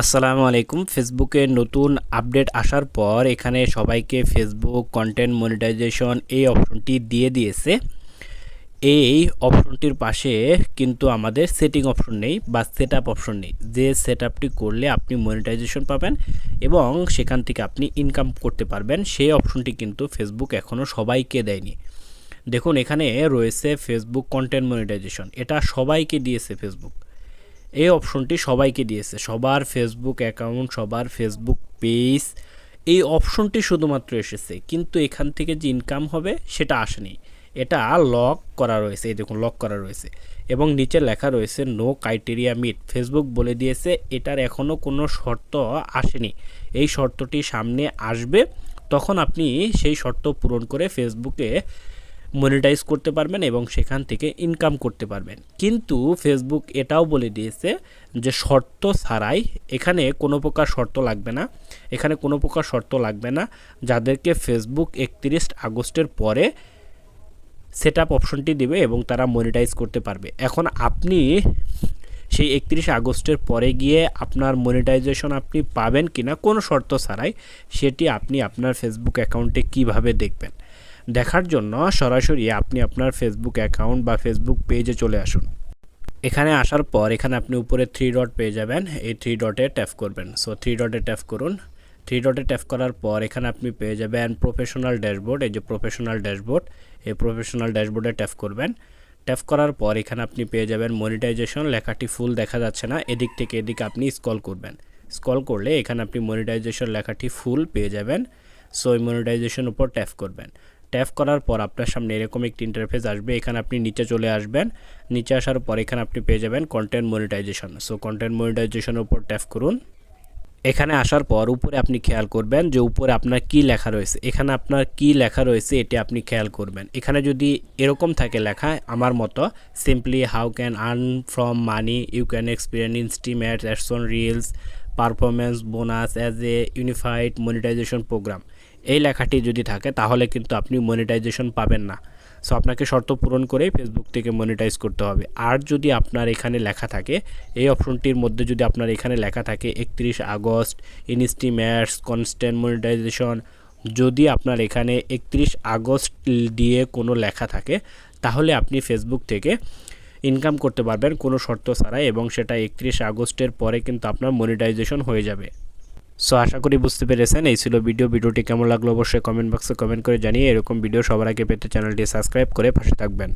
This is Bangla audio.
আসসালামু আলাইকুম। ফেসবুকে নতুন আপডেট আসার পর এখানে সবাইকে ফেসবুক কন্টেন্ট মনিটাইজেশন এই অপশনটি দিয়ে দিয়েছে। এই অপশনটির পাশে কিন্তু আমাদের সেটিং অপশন নেই বা সেট অপশন নেই। যে সেট করলে আপনি মনিটাইজেশন পাবেন এবং সেখান থেকে আপনি ইনকাম করতে পারবেন, সেই অপশনটি কিন্তু ফেসবুক এখনও সবাইকে দেয়নি। দেখুন, এখানে রয়েছে ফেসবুক কন্টেন্ট মনিটাইজেশন। এটা সবাইকে দিয়েছে ফেসবুক। এই অপশনটি সবাইকে দিয়েছে। সবার ফেসবুক অ্যাকাউন্ট সবার ফেসবুক পেজ এই অপশনটি শুধুমাত্র এসেছে। কিন্তু এখান থেকে যে ইনকাম হবে, সেটা আসেনি। এটা লক করা রয়েছে। এই দেখুন লক করা রয়েছে। এবং নিচে লেখা রয়েছে নো ক্রাইটেরিয়া মিট ফেসবুক বলে দিয়েছে, এটার এখনও কোনো শর্ত আসেনি। এই শর্তটি সামনে আসবে, তখন আপনি সেই শর্ত পূরণ করে ফেসবুকে মনিটাইজ করতে পারবেন এবং সেখান থেকে ইনকাম করতে পারবেন। কিন্তু ফেসবুক এটাও বলে দিয়েছে যে শর্ত ছাড়াই এখানে কোনো প্রকার শর্ত লাগবে না। এখানে কোনো প্রকার শর্ত লাগবে না। যাদেরকে ফেসবুক একত্রিশ আগস্টের পরে সেট আপ অপশনটি দেবে এবং তারা মনিটাইজ করতে পারবে। এখন আপনি সেই একত্রিশ আগস্টের পরে গিয়ে আপনার মনিটাইজেশন আপনি পাবেন কিনা কোনো শর্ত ছাড়াই, সেটি আপনি আপনার ফেসবুক অ্যাকাউন্টে কীভাবে দেখবেন? দেখার জন্য সরাসরি আপনি আপনার ফেসবুক অ্যাকাউন্ট বা ফেসবুক পেজে চলে আসুন। এখানে আসার পর এখানে আপনি উপরে থ্রি ডট পেয়ে যাবেন। এই থ্রি ডটে ট্যাপ করবেন। সো থ্রি ডটে ট্যাপ করুন। থ্রি ডটে ট্যাপ করার পর এখানে আপনি পেয়ে যাবেন প্রফেশনাল ড্যাশবোর্ড এই যে প্রফেশনাল ড্যাশবোর্ড এই প্রফেশনাল ড্যাশবোর্ডে ট্যাপ করবেন। ট্যাপ করার পর এখানে আপনি পেয়ে যাবেন মনিটাইজেশন লেখাটি ফুল দেখা যাচ্ছে না। এদিক থেকে এদিকে আপনি স্কল করবেন। স্কল করলে এখানে আপনি মনিটাইজেশন লেখাটি ফুল পেয়ে যাবেন। সো এই মনিটাইজেশন উপর ট্যাপ করবেন। ট্যাপ করার পর আপনার সামনে এরকম একটি ইন্টারফেস আসবে। এখানে আপনি নিচে চলে আসবেন। নিচে আসার পর এখানে আপনি পেয়ে যাবেন কন্টেন্ট মনিটাইজেশন সো কন্টেন্ট মনিটাইজেশনের উপর ট্যাপ করুন। এখানে আসার পর উপরে আপনি খেয়াল করবেন যে উপরে আপনার কি লেখা রয়েছে। এখানে আপনার কি লেখা রয়েছে, এটি আপনি খেয়াল করবেন। এখানে যদি এরকম থাকে লেখা, আমার মতো simply how can earn from money you can experience instream ads ads reels performance bonus as a unified monetization program এই লেখাটি যদি থাকে, তাহলে কিন্তু আপনি মনিটাইজেশন পাবেন না। সো আপনাকে শর্ত পূরণ করেই ফেসবুক থেকে মনিটাইজ করতে হবে। আর যদি আপনার এখানে লেখা থাকে, এই অপশনটির মধ্যে যদি আপনার এখানে লেখা থাকে, একত্রিশ আগস্ট, ইনস্টিম্যাটস কনস্ট্যান্ট মনিটাইজেশন যদি আপনার এখানে একত্রিশ আগস্ট দিয়ে কোনো লেখা থাকে, তাহলে আপনি ফেসবুক থেকে ইনকাম করতে পারবেন কোনো শর্ত ছাড়াই এবং সেটা একত্রিশ আগস্টের পরে কিন্তু আপনার মনিটাইজেশন হয়ে যাবে। সো আশা করি বুঝতে পেরেছেন। এই ছিল ভিডিও ভিডিওটি কেমন লাগল অবশ্যই কমেন্ট বক্সে কমেন্ট করে জানিয়ে এরকম ভিডিও সবার আগে পেতে চ্যানেলটি সাবস্ক্রাইব করে পাশে থাকবেন।